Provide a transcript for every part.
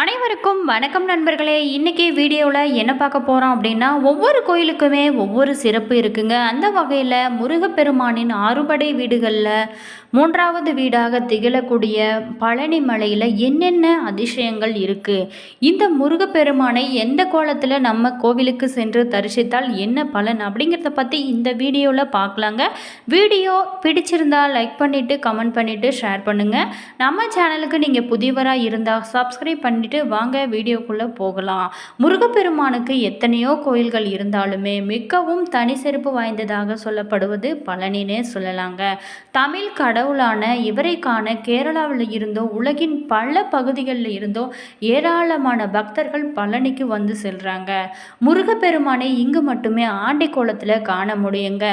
அனைவருக்கும் வணக்கம் நண்பர்களே. இன்றைக்கி வீடியோவில் என்ன பார்க்க போகிறோம் அப்படின்னா ஒவ்வொரு கோயிலுக்குமே ஒவ்வொரு சிறப்பு இருக்குங்க. அந்த வகையில் முருகப்பெருமானின் ஆறுபடை வீடுகளில் மூன்றாவது வீடாக திகழக்கூடிய பழனி மலையில் என்னென்ன அதிசயங்கள் இருக்குது இந்த முருகப்பெருமானை எந்த கோலத்தில் நம்ம கோவிலுக்கு சென்று தரிசித்தால் என்ன பலன் அப்படிங்கிறத பற்றி இந்த வீடியோவில் பார்க்கலாங்க வீடியோ பிடிச்சிருந்தா லைக் பண்ணிவிட்டு கமெண்ட் பண்ணிவிட்டு ஷேர் பண்ணுங்கள் நம்ம சேனலுக்கு நீங்கள் புதியவராக இருந்தால் சப்ஸ்கிரைப் பண்ணிவிட்டு வாங்க வீடியோக்குள்ளே போகலாம். முருகப்பெருமானுக்கு எத்தனையோ கோயில்கள் இருந்தாலுமே மிகவும் தனி சிறப்பு வாய்ந்ததாக சொல்லப்படுவது பழனினே சொல்லலாங்க. தமிழ் கடவுளான இவரை காண கேரளாவில் இருந்தோ உலகின் பல பகுதிகளில் இருந்தோ ஏராளமான பக்தர்கள் பழனிக்கு வந்து செல்கிறாங்க முருகப்பெருமானை இங்கு மட்டுமே ஆண்டி கோலத்தில் காண முடியுங்க.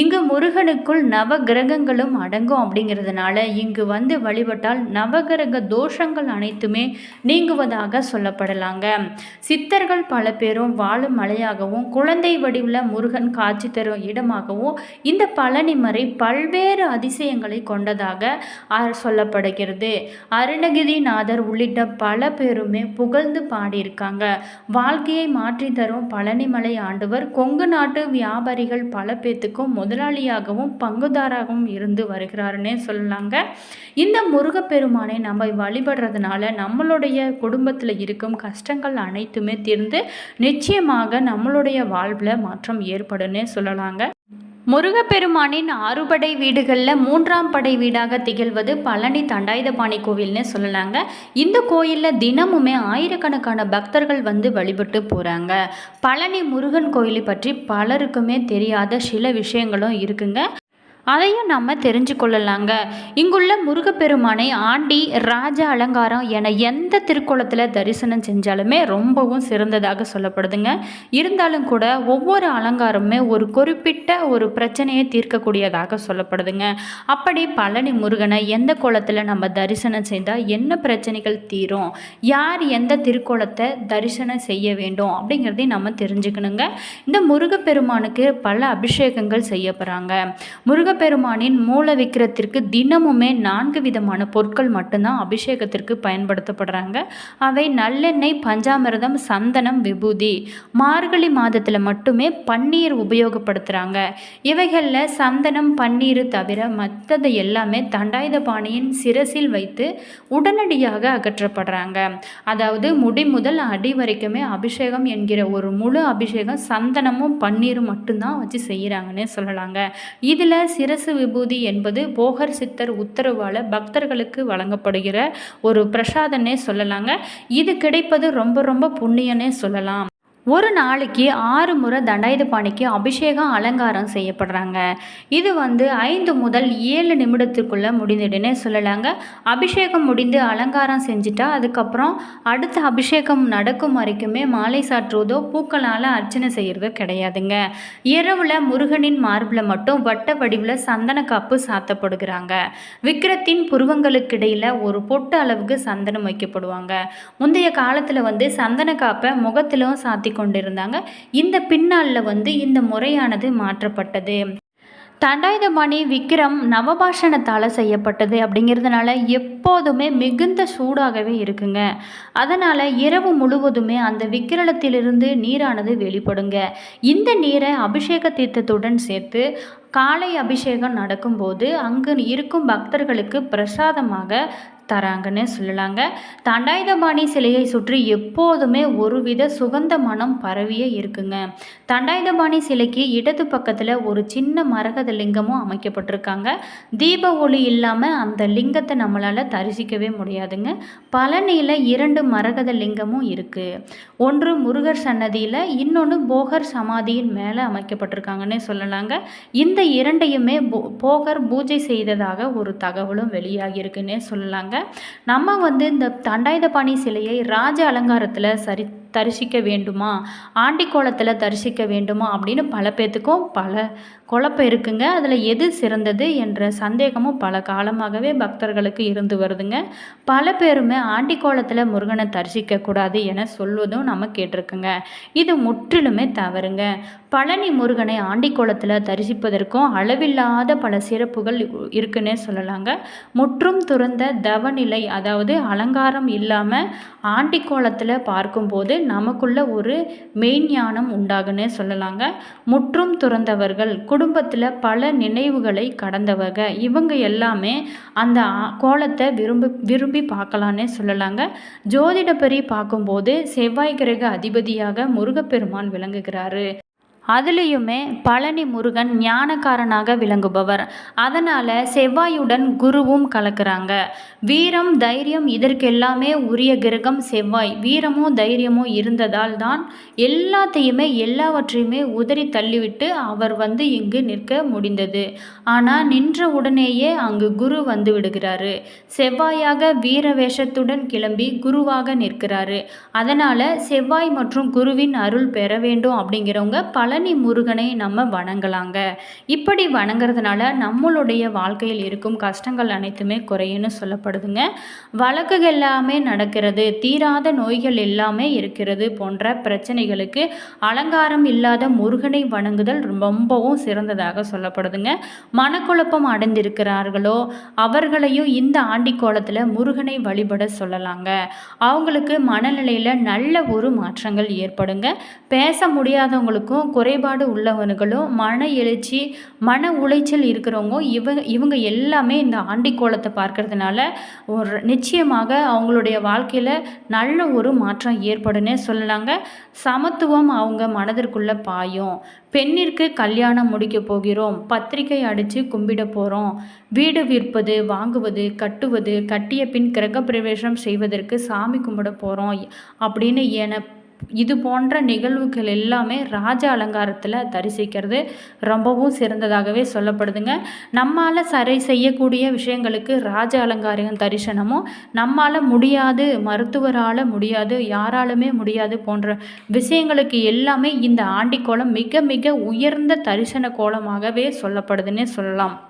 இங்கு முருகனுக்குள் நவ கிரகங்களும் அடங்கும் அப்படிங்கிறதுனால இங்கு வந்து வழிபட்டால் நவகிரக தோஷங்கள் அனைத்துமே நீங்குவதாக சொல்லப்படலாங்க. சித்தர்கள் பல பேரும் வாழும் மலையாகவும் குழந்தை வடிவில் முருகன் காட்சி தரும் இடமாகவும் இந்த பழனிமறை பல்வேறு அதிசயங்களை கொண்டதாக சொல்லப்படுகிறது. அருணகிரிநாதர் உள்ளிட்ட பல பேருமே புகழ்ந்து பாடியிருக்காங்க. வாழ்க்கையை மாற்றி தரும் பழனிமலை ஆண்டவர் கொங்கு நாட்டு வியாபாரிகள் பல பேத்துக்கும் முதலாளியாகவும் பங்குதாராகவும் இருந்து வருகிறாருன்னே சொல்லலாங்க. இந்த முருகப்பெருமானை நம்ம வழிபடுறதுனால நம்மளுடைய குடும்பத்தில் இருக்கும் கஷ்டங்கள் அனைத்துமே தீர்ந்து நிச்சயமாக நம்மளுடைய வாழ்வில் மாற்றம் ஏற்படும்னே சொல்லலாங்க. முருகப்பெருமானின் ஆறுபடை வீடுகளில் மூன்றாம் படை வீடாக திகழ்வது பழனி தண்டாயுதபாணி கோவில்னு சொல்லலாங்க. இந்த கோயிலில் தினமுமே ஆயிரக்கணக்கான பக்தர்கள் வந்து வழிபட்டு போகிறாங்க பழனி முருகன் கோயிலை பற்றி பலருக்குமே தெரியாத சில விஷயங்களும் இருக்குங்க. அதையும் நம்ம தெரிஞ்சு கொள்ளலாங்க இங்குள்ள முருகப்பெருமானை ஆண்டி ராஜ அலங்காரம் என எந்த திருக்கோலத்தில் தரிசனம் செஞ்சாலுமே ரொம்பவும் சிறந்ததாக சொல்லப்படுதுங்க. இருந்தாலும் கூட ஒவ்வொரு அலங்காரமுமே ஒரு குறிப்பிட்ட ஒரு பிரச்சனையை தீர்க்கக்கூடியதாக சொல்லப்படுதுங்க. அப்படி பழனி முருகனை எந்த கோலத்தில் நம்ம தரிசனம் செய்தால் என்ன பிரச்சனைகள் தீரும்? யார் எந்த திருக்கோலத்தை தரிசனம் செய்ய வேண்டும்? அப்படிங்கிறதையும் நம்ம தெரிஞ்சுக்கணுங்க. இந்த முருகப்பெருமானுக்கு பல அபிஷேகங்கள் செய்யப்படுறாங்க சிவபெருமானின் மூல விக்கிரத்திற்கு தினமுமே நான்கு விதமான பொருட்கள் மட்டும்தான் அபிஷேகத்திற்கு பயன்படுத்தப்படுறாங்க. அவை நல்லெண்ணெய் பஞ்சாமிரதம் சந்தனம் விபூதி. மார்கழி மாதத்தில் மட்டுமே பன்னீர் உபயோகப்படுத்துகிறாங்க இவைகளில் சந்தனம் பன்னீர் தவிர மற்றது எல்லாமே தண்டாயுத பாணியின் சிரசில் வைத்து உடனடியாக அகற்றப்படுறாங்க. அதாவது முடி முதல் அடி வரைக்குமே அபிஷேகம் என்கிற ஒரு முழு அபிஷேகம் சந்தனமும் பன்னீரும் மட்டும்தான் வச்சு செய்கிறாங்கன்னே சொல்லலாங்க. இதில் சிரசு விபூதி என்பது போகர் சித்தர் உத்தரவால் பக்தர்களுக்கு வழங்கப்படுகிற ஒரு பிரசாதன்னே சொல்லலாங்க. இது கிடைப்பது ரொம்ப ரொம்ப புண்ணியன்னே சொல்லலாம். ஒரு நாளைக்கு ஆறு முறை தண்டாயுதபாணிக்கு அபிஷேகம் அலங்காரம் செய்யப்படுறாங்க. இது வந்து ஐந்து முதல் ஏழு நிமிடத்துக்குள்ளே முடிந்துடுனே சொல்லலாங்க. அபிஷேகம் முடிந்து அலங்காரம் செஞ்சுட்டா அதுக்கப்புறம் அடுத்த அபிஷேகம் நடக்கும் வரைக்குமே மாலை சாற்றுவதோ பூக்களால் அர்ச்சனை செய்கிறதோ கிடையாதுங்க. இரவில் முருகனின் மார்பில் மட்டும் வட்ட வடிவில் சந்தன காப்பு சாத்தப்படுகிறாங்க. விக்கிரத்தின் புருவங்களுக்கிடையில் ஒரு பொட்டு அளவுக்கு சந்தனம் வைக்கப்படுவாங்க. முந்தைய காலத்தில் வந்து சந்தன காப்பை முகத்திலும் சாத்தி கொண்டிருந்தாங்க இந்த பின்னாளில் வந்து இந்த முறையானது மாற்றப்பட்டது. தண்டாயுதபாணி விக்ரம் நவபாஷணத்தால் செய்யப்பட்டது அப்படிங்கிறதுனால எப்போதுமே மிகுந்த சூடாகவே இருக்குங்க. அதனால் இரவு முழுவதுமே அந்த விக்கிரலத்திலிருந்து நீரானது வெளிப்படுங்க. இந்த நீரை அபிஷேக தீர்த்தத்துடன் சேர்த்து காலை அபிஷேகம் நடக்கும்போது அங்கு இருக்கும் பக்தர்களுக்கு பிரசாதமாக தராங்கன்னு சொல்லலாங்க. தண்டாயுதபாணி சிலையை சுற்றி எப்போதுமே ஒருவித சுகந்த மனம் பரவியே இருக்குங்க. தண்டாயுதபாணி சிலைக்கு இடது பக்கத்தில் ஒரு சின்ன மரகத லிங்கமும் அமைக்கப்பட்டிருக்காங்க. தீப ஒளி இல்லாமல் அந்த லிங்கத்தை நம்மளால் தரிசிக்கவே முடியாதுங்க. பழனியில் இரண்டு மரகத லிங்கமும் இருக்குது ஒன்று முருகர் சன்னதியில் இன்னொன்று போகர் சமாதியின் மேலே அமைக்கப்பட்டிருக்காங்கன்னே சொல்லலாங்க. இந்த இரண்டையுமே போ- போகர் பூஜை செய்ததாக ஒரு தகவலும் வெளியாகியிருக்குன்னே சொல்லலாங்க. நம்ம வந்து இந்த தண்டாயுதபாணி சிலையை ராஜ அலங்காரத்தில் சரி தரிசிக்க வேண்டுமா? ஆண்டிக்கோலத்தில் தரிசிக்க வேண்டுமா? அப்படின்னு பல பேர்த்துக்கும் பல குழப்பம் இருக்குங்க. அதில் எது சிறந்தது என்ற சந்தேகமும் பல காலமாகவே பக்தர்களுக்கு இருந்து வருதுங்க. பல பேருமே ஆண்டி கோலத்தில் முருகனை தரிசிக்கக்கூடாது என சொல்வதும் நம்ம கேட்டிருக்குங்க. இது முற்றிலுமே தவறுங்க. பழனி முருகனை ஆண்டி கோலத்தில் தரிசிப்பதற்கும் அளவில்லாத பல சிறப்புகள் இருக்குன்னே சொல்லலாங்க. முற்றும் துறந்த தவநிலை அதாவது அலங்காரம் இல்லாமல் ஆண்டி கோலத்தில் பார்க்கும்போது நமக்குள்ள ஒரு மெய்ஞானம் உண்டாகுன்னே சொல்லலாங்க. முற்றும் துறந்தவர்கள் குடும்பத்தில் பல நினைவுகளை கடந்தவங்க. இவங்க எல்லாமே அந்த கோலத்தை விரும்பி விரும்பி பார்க்கலான்னே சொல்லலாங்க. ஜோதிடப்படி பார்க்கும்போது செவ்வாய் கிரக அதிபதியாக முருகப்பெருமான் விளங்குகிறாரு. அதுலேயுமே பழனி முருகன் ஞானக்காரனாக விளங்குபவர். அதனால் செவ்வாயுடன் குருவும் கலக்கிறாங்க. வீரம் தைரியம் இதற்கெல்லாமே உரிய கிரகம் செவ்வாய். வீரமும் தைரியமும் இருந்ததால் தான் எல்லாத்தையுமே எல்லாவற்றையுமே உதறி தள்ளிவிட்டு அவர் வந்து இங்கு நிற்க முடிந்தது. ஆனால் நின்ற உடனேயே அங்கு குரு வந்து விடுகிறாரு. செவ்வாயாக வீர வேஷத்துடன் கிளம்பி குருவாக நிற்கிறாரு. அதனால் செவ்வாய் மற்றும் குருவின் அருள் பெற வேண்டும் அப்படிங்கிறவங்க பல பழனி முருகனை நம்ம வணங்கலாங்க. இப்படி வணங்குறதுனால நம்மளுடைய வாழ்க்கையில் இருக்கும் கஷ்டங்கள் அனைத்துமே குறையுன்னு சொல்லப்படுதுங்க. வழக்குகள் எல்லாமே நடக்கிறது தீராத நோய்கள் எல்லாமே இருக்கிறது போன்ற பிரச்சனைகளுக்கு அலங்காரம் இல்லாத முருகனை வணங்குதல் ரொம்பவும் சிறந்ததாக சொல்லப்படுதுங்க. மனக்குழப்பம் அடைந்திருக்கிறார்களோ அவர்களையும் இந்த ஆண்டி கோலத்தில் முருகனை வழிபட சொல்லலாங்க. அவங்களுக்கு மனநிலையில் நல்ல ஒரு மாற்றங்கள் ஏற்படுங்க. பேச முடியாதவங்களுக்கும் குறைபாடு உள்ளவனுங்களும் மன எழுச்சி மன உளைச்சல் இருக்கிறவங்க இவங்க இவங்க எல்லாமே இந்த ஆண்டி கோலத்தை பார்க்கறதுனால ஒரு நிச்சயமாக அவங்களுடைய வாழ்க்கையில் நல்ல ஒரு மாற்றம் ஏற்படும்னே சொல்லலாங்க. சமத்துவம் அவங்க மனதிற்குள்ளே பாயும். பெண்ணிற்கு கல்யாணம் முடிக்க போகிறோம். பத்திரிகை அடித்து கும்பிட போகிறோம் வீடு விற்பது வாங்குவது கட்டுவது கட்டிய பின் கிரகப்பிரவேசம் செய்வதற்கு சாமி கும்பிட போகிறோம் அப்படின்னு என இது போன்ற நிகழ்வுகள் எல்லாமே ராஜ அலங்காரத்தில் தரிசிக்கிறது ரொம்பவும் சிறந்ததாகவே சொல்லப்படுதுங்க. நம்மால் சரி செய்யக்கூடிய விஷயங்களுக்கு ராஜ அலங்காரம் தரிசனமும் நம்மால் முடியாது மருத்துவரால் முடியாது யாராலுமே முடியாது போன்ற விஷயங்களுக்கு எல்லாமே இந்த ஆண்டிக்கோலம் மிக மிக உயர்ந்த தரிசன கோலமாகவே சொல்லப்படுதுன்னே சொல்லலாம்.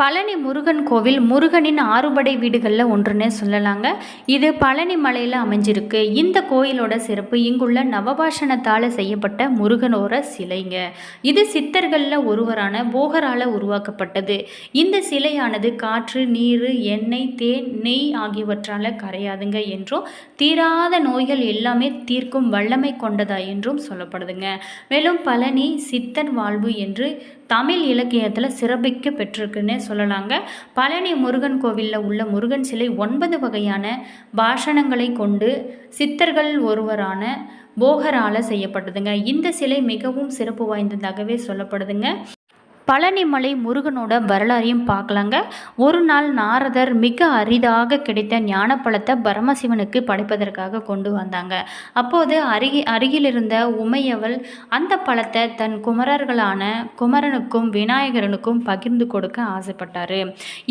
பழனி முருகன் கோவில் முருகனின் ஆறுபடை வீடுகளில் ஒன்றுன்னே சொல்லலாங்க. இது பழனி மலையில் அமைஞ்சிருக்கு. இந்த கோயிலோட சிறப்பு இங்குள்ள நவபாஷணத்தால் செய்யப்பட்ட முருகனோட சிலைங்க. இது சித்தர்களில் ஒருவரான போகரால் உருவாக்கப்பட்டது. இந்த சிலையானது காற்று நீர் எண்ணெய் தேன் நெய் ஆகியவற்றால் கரையாதுங்க என்றும் தீராத நோய்கள் எல்லாமே தீர்க்கும் வல்லமை கொண்டதா என்றும் சொல்லப்படுதுங்க. மேலும் பழனி சித்தன் வாழ்வு என்று தமிழ் இலக்கியத்தில் சிறப்பிக்க பெற்றிருக்குன்னே சொல்லலாங்க. பழனி முருகன் கோவிலில் உள்ள முருகன் சிலை ஒன்பது வகையான பாஷணங்களை கொண்டு சித்தர்கள் ஒருவரான போகரால் செய்யப்பட்டதுங்க. இந்த சிலை மிகவும் சிறப்பு வாய்ந்ததாகவே சொல்லப்படுதுங்க. பழனிமலை முருகனோட வரலாறையும் பார்க்கலாங்க. ஒரு நாள் நாரதர் மிக அரிதாக கிடைத்த ஞானப்பழத்தை பரமசிவனுக்கு படைப்பதற்காக கொண்டு வந்தாங்க. அப்போது அருகி அருகில் இருந்த உமையவள் அந்த பழத்தை தன் குமரர்களான குமரனுக்கும் விநாயகரனுக்கும் பகிர்ந்து கொடுக்க ஆசைப்பட்டார்.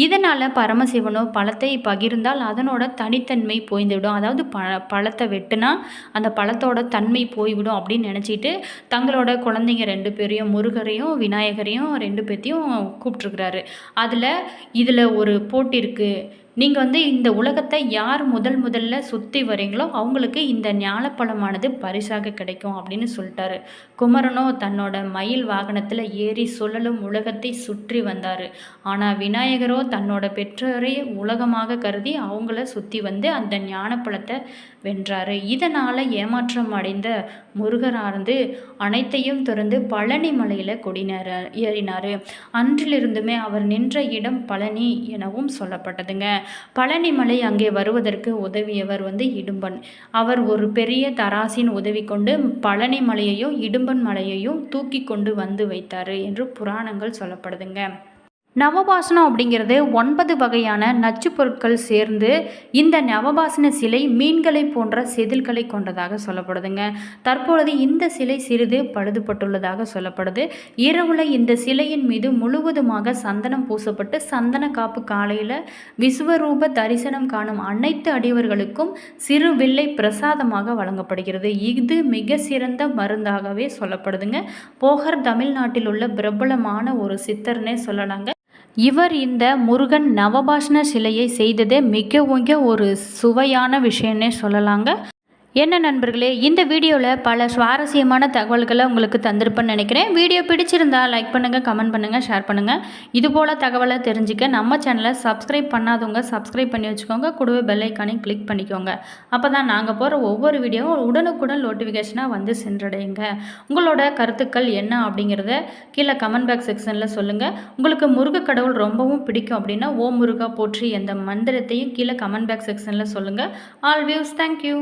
இதனால் பரமசிவனோ பழத்தை பகிர்ந்தால் அதனோட தனித்தன்மை போய்ந்துவிடும். அதாவது ப பழத்தை வெட்டுனா அந்த பழத்தோட தன்மை போய்விடும் அப்படின்னு நினச்சிட்டு தங்களோட குழந்தைங்க ரெண்டு பேரையும் முருகரையும் விநாயகரையும் ரெண்டு பேர்த்தையும் கூப்பிட்ருக்குறாரு அதில் இதில் ஒரு போட்டி இருக்குது நீங்கள் வந்து இந்த உலகத்தை யார் முதல் முதல்ல சுற்றி வரீங்களோ அவங்களுக்கு இந்த ஞானப்பழமானது பரிசாக கிடைக்கும் அப்படின்னு சொல்லிட்டாரு. குமரனோ தன்னோட மயில் வாகனத்தில் ஏறி சுழலும் உலகத்தை சுற்றி வந்தார். ஆனால் விநாயகரோ தன்னோட பெற்றோரை உலகமாக கருதி அவங்கள சுற்றி வந்து அந்த ஞானப்பழத்தை வென்றார். இதனால் ஏமாற்றம் அடைந்த முருகரானது அனைத்தையும் திறந்து பழனி மலையில் கொடினார் ஏறினார். அன்றிலிருந்துமே அவர் நின்ற இடம் பழனி எனவும் சொல்லப்பட்டதுங்க. பழனிமலை அங்கே வருவதற்கு உதவியவர் வந்து இடும்பன். அவர் ஒரு பெரிய தராசின் உதவி கொண்டு பழனி மலையையும் இடும்பன் மலையையும் தூக்கி கொண்டு வந்து வைத்தார் என்று புராணங்கள் சொல்லப்படுதுங்க. நவபாசனம் அப்படிங்கிறது ஒன்பது வகையான நச்சு பொருட்கள் சேர்ந்து இந்த நவபாசன சிலை மீன்களை போன்ற செதில்களை கொண்டதாக சொல்லப்படுதுங்க. தற்பொழுது இந்த சிலை சிறிது பழுதுபட்டுள்ளதாக சொல்லப்படுது. இரவுல இந்த சிலையின் மீது முழுவதுமாக சந்தனம் பூசப்பட்டு சந்தன காப்பு காலையில் விஸ்வரூப தரிசனம் காணும் அனைத்து அடியவர்களுக்கும் சிறு வில்லை பிரசாதமாக வழங்கப்படுகிறது. இது மிக சிறந்த மருந்தாகவே சொல்லப்படுதுங்க. போகர் தமிழ்நாட்டில் உள்ள பிரபலமான ஒரு சித்தர்னே சொல்லலாங்க. இவர் இந்த முருகன் நவபாஷண சிலையை செய்ததே மிகவும் ஒரு சுவையான விஷயம்னே சொல்லலாங்க. என்ன நண்பர்களே இந்த வீடியோவில் பல சுவாரஸ்யமான தகவல்களை உங்களுக்கு தந்திருப்பேன்னு நினைக்கிறேன். வீடியோ பிடிச்சிருந்தா லைக் பண்ணுங்கள் கமெண்ட் பண்ணுங்கள் ஷேர் பண்ணுங்கள் இது போல் தகவலை தெரிஞ்சுக்க நம்ம சேனலை சப்ஸ்கிரைப் பண்ணாதவங்க சப்ஸ்கிரைப் பண்ணி வச்சுக்கோங்க. கூடவே பெல் கிளிக் பண்ணிக்கோங்க. அப்போ தான் நாங்கள் போகிற ஒவ்வொரு வீடியோவும் உடனுக்குடன் நோட்டிஃபிகேஷனாக வந்து சென்றடையுங்க. உங்களோட கருத்துக்கள் என்ன அப்படிங்கிறத கீழே கமெண்ட் பாக்ஸ் செக்ஷனில் சொல்லுங்கள் உங்களுக்கு முருக கடவுள் ரொம்பவும் பிடிக்கும் அப்படின்னா ஓ முருகா போற்றி எந்த மந்திரத்தையும் கீழே கமெண்ட் பாக்ஸ் செக்ஷனில் சொல்லுங்கள் ஆல் வியூஸ் தேங்க்யூ